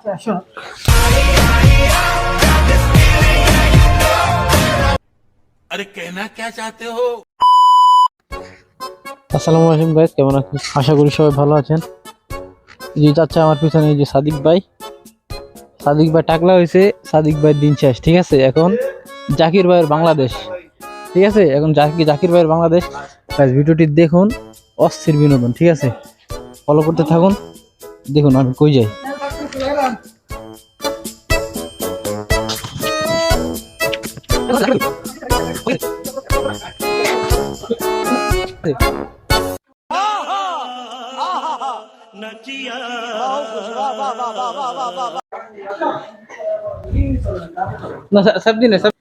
আচ্ছা শোনো আরে কেনা কে চাতে হো আসসালামু আলাইকুম গাইস কেমন আছেন? আশা করি সবাই ভালো আছেন। যে যাচ্ছে আমার পিছনে এই যে সাদিক ভাই। সাদিক ভাই টাকলা হয়েছে, সাদিক ভাই দিন শেষ, ঠিক আছে? এখন জাকির ভাইয়ের বাংলাদেশ, ঠিক আছে? এখন জাকির জাকির ভাইয়ের বাংলাদেশ। গাইস ভিডিওটি দেখুন, অস্থির বিনোদন, ঠিক আছে? ফলো করতে থাকুন। দেখুন, আমি কই যাই। jalan. Nah, saya sabdi nih, saya.